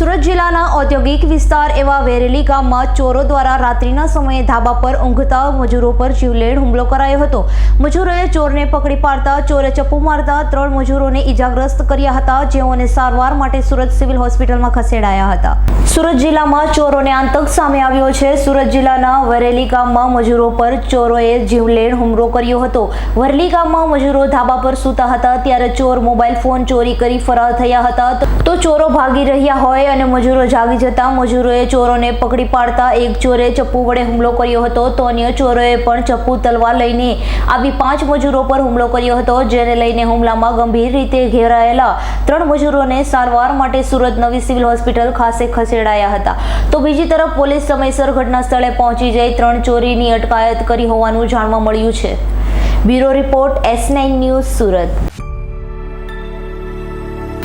સુરત જિલ્લાના ઔદ્યોગિક વિસ્તાર એવા વેરેલી ગામમાં ચોરો દ્વારા રાત્રિના સમયે ધાબા પર ઊંઘતા મજૂરો પર જીવલેણ હુમલો કરાયો હતો. મજૂરોએ ચોરને પકડી પાડતા ચોરે ચપ્પુ મારતા ત્રણ મજૂરોને ઈજાગ્રસ્ત કર્યા હતા, જેઓને સારવાર માટે સુરત સિવિલ હોસ્પિટલમાં ખસેડાયા હતા. સુરત જિલ્લામાં ચોરોને આતંક સામે આવ્યો છે. સુરત જિલ્લાના વરેલી ગામમાં મજૂરો પર ચોરોએ જીવલેણ હુમલો કર્યો હતો. વરેલી ગામમાં મજૂરો ધાબા પર સૂતા હતા, ત્યારે ચોર મોબાઈલ ફોન ચોરી કરી ફરાર થયા હતા. તો ચોરો ભાગી રહ્યા હોય અને મજૂરો જાગી જતા મજૂરોએ ચોરોને પકડી પાડતા એક ચોરે ચપ્પુ વડે હુમલો કર્યો હતો, તો અન્ય ચોરોએ પણ ચપ્પુ તલવાર લઈને આવી પાંચ મજૂરો પર હુમલો કર્યો હતો, જેને લઈને હુમલામાં ગંભીર રીતે ઘેરાયેલા ત્રણ મજૂરોને સારવાર માટે સુરત નવી સિવિલ હોસ્પિટલ ખાતે ખસેડાયા હતા. તો બીજી તરફ પોલીસ સમયસર ઘટના સ્થળે પહોંચી જઈ ત્રણ ચોરીની અટકાયત કરી હોવાનું જાણવા મળ્યું છે. Bureau report S nine news Surat.